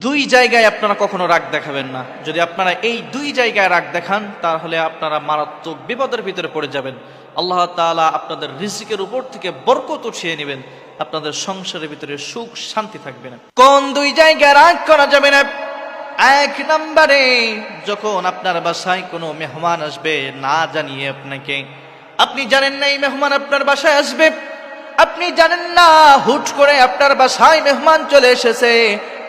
দুই জায়গায় আপনারা কখনো রাগ দেখাবেন না। যদি আপনারা এই দুই জায়গায় রাগ দেখান, তাহলে আপনারা মারাত্মক বিপদের ভিতরে পড়ে যাবেন। আল্লাহ তাআলা আপনাদের রিজিকের উপর থেকে বরকত উঠিয়ে নেবেন। আপনাদের সংসারের ভিতরে সুখ, শান্তি থাকবে না। কোন দুই জায়গায় রাগ করা যাবে না? এক নম্বরে, যখন আপনার বাসায় কোনো মেহমান আসবে, না জানিয়ে আপনাকে, আপনি জানেন না এই মেহমান আপনার বাসায় আসবে। আপনি জানেন না, হুট করে আপনার বাসায় মেহমান চলে এসেছে।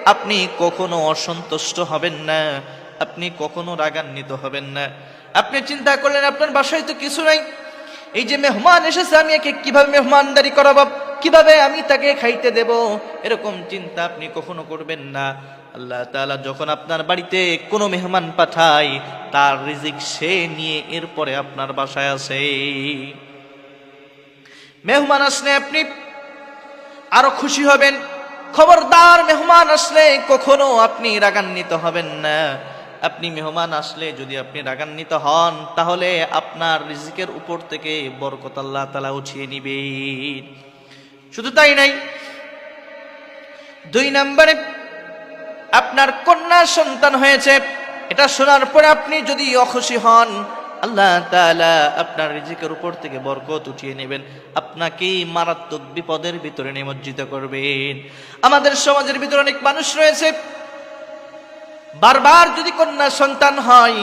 আপনি কখনো অসন্তুষ্ট হবেন না, আপনি কখনো রাগান্বিত হবেন না। আপনি চিন্তা করলেন, আপনার বাসায় তো কিছু নাই। এই যে মেহমান এসেছে, আমি একে কীভাবে মেহমানদারি করাবো? কীভাবে আমি তাকে খাইতে দেব? এরকম চিন্তা আপনি কখনো করবেন না। আল্লাহ তালা যখন আপনার বাড়িতে কোনো মেহমান পাঠায়, তার রিজিক সে নিয়ে এরপরে আপনার বাসায় আসে। মেহমান আসলে আপনি আরও খুশি হবেন। খবরদার মেহমান আসলে কখনো আপনি রাগান্বিত হবেন না। আপনি মেহমান আসলে যদি আপনি রাগান্বিত হন, তাহলে আপনার রিজিকের উপর থেকে বরকত আল্লাহ তালা উঠিয়ে নিবেন। শুধু তাই নাই, দুই নম্বরে আপনার কন্যা সন্তান হয়েছে, এটা শোনার পরে আপনি যদি অখুশি হন আল্লাহ তালা আপনার রিজিকের উপর থেকে বরকত উঠিয়ে নেবেন। আপনাকে মারাত্মক বিপদের ভিতরে নিমজ্জিত করবেন। আমাদের সমাজের ভিতরে অনেক মানুষ রয়েছে। বারবার যদি কন্যা সন্তান হয়,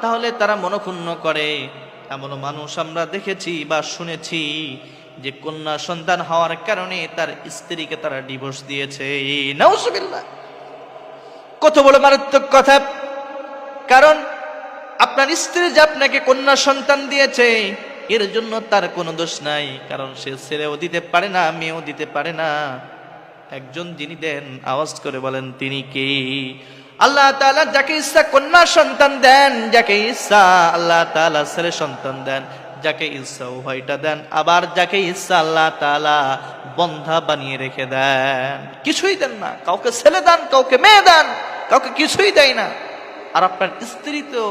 তাহলে তারা মনক্ষুণ্ণ করে। এমন মানুষ আমরা দেখেছি বা শুনেছি যে কন্যা সন্তান হওয়ার কারণে তার স্ত্রীকে তারা ডিভোর্স দিয়েছে। কত বড় মারাত্মক কথা। কারণ আপনার স্ত্রী যে আপনাকে কন্যা সন্তান দিয়েছে, এর জন্য তার কোনো দোষ নাই, কারণ সে ছেলেও দিতে পারে না, মেয়েও দিতে পারে না। একজন যিনি দেন, আওয়াজ করে বলেন, তিনি কে? আল্লাহ তাআলা যাকে ইচ্ছা কন্যা সন্তান দেন, যাকে ইচ্ছা আল্লাহ তাআলা ছেলে সন্তান দেন, যাকে ইচ্ছা উভয়টা দেন, আবার যাকে ইচ্ছা আল্লাহ তাআলা বন্ধা বানিয়ে রেখে দেন। কিছুই দেন না, কাউকে ছেলে দেন, কাউকে মেয়ে দেন, কাউকে কিছুই দেয় না। আর আপনার স্ত্রী তো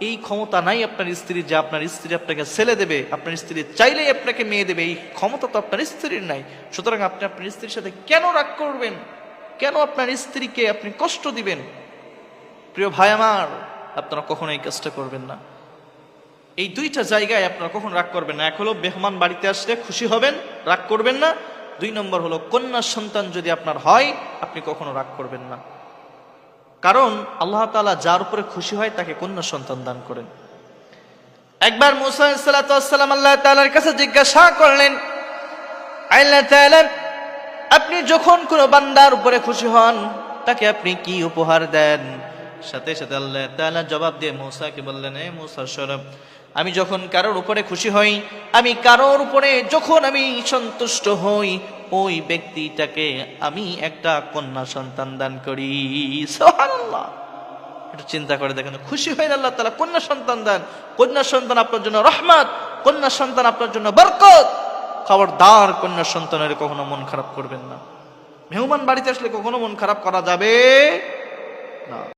এই ক্ষমতা নাই আপনার স্ত্রী যে আপনার স্ত্রী আপনাকে ছেলে দেবে, আপনার স্ত্রী চাইলেই আপনাকে মেয়ে দেবে, এই ক্ষমতা তো আপনার স্ত্রীর নাই। সুতরাং আপনি আপনার স্ত্রীর সাথে কেন রাগ করবেন? কেন আপনার স্ত্রীকে আপনি কষ্ট দিবেন? প্রিয় ভাই আমার, আপনারা কখনো এই কাজটা করবেন না। এই দুইটা জায়গায় আপনারা কখন রাগ করবেন না। এক হলো মেহমান বাড়িতে আসলে খুশি হবেন, রাগ করবেন না। দুই নম্বর হলো কন্যা সন্তান যদি আপনার হয়, আপনি কখনো রাগ করবেন না। কারণ আল্লাহ তাআলা যার উপরে খুশি হয় তাকে কন্যা সন্তান দান করেন। একবার মুসা সাল্লাম আল্লাহ তাআলার কাছে জিজ্ঞাসা করলেন আল্লাহ আপনি যখন কোনো বান্দার উপরে খুশি হন, তাকে আপনি কি উপহার দেন? সাথে সাথে আল্লাহ তাআলা জবাব দিয়ে মূসাকে বললেন, এ মৌসা, সরব, আমি যখন কারোর উপরে খুশি হই, আমি কারোর উপরে যখন আমি সন্তুষ্ট হই ওই ব্যক্তিটাকে আমি একটা কন্যা সন্তান দান করি। একটু চিন্তা করে দেখেন, খুশি হয়ে আল্লাহ তালা কন্যা সন্তান দেন। কন্যা সন্তান আপনার জন্য রহমত, কন্যা সন্তান আপনার জন্য বরকত। খবরদার কন্যা সন্তানের কখনো মন খারাপ করবেন না। মেহমান বাড়িতে আসলে কখনো মন খারাপ করা যাবে না।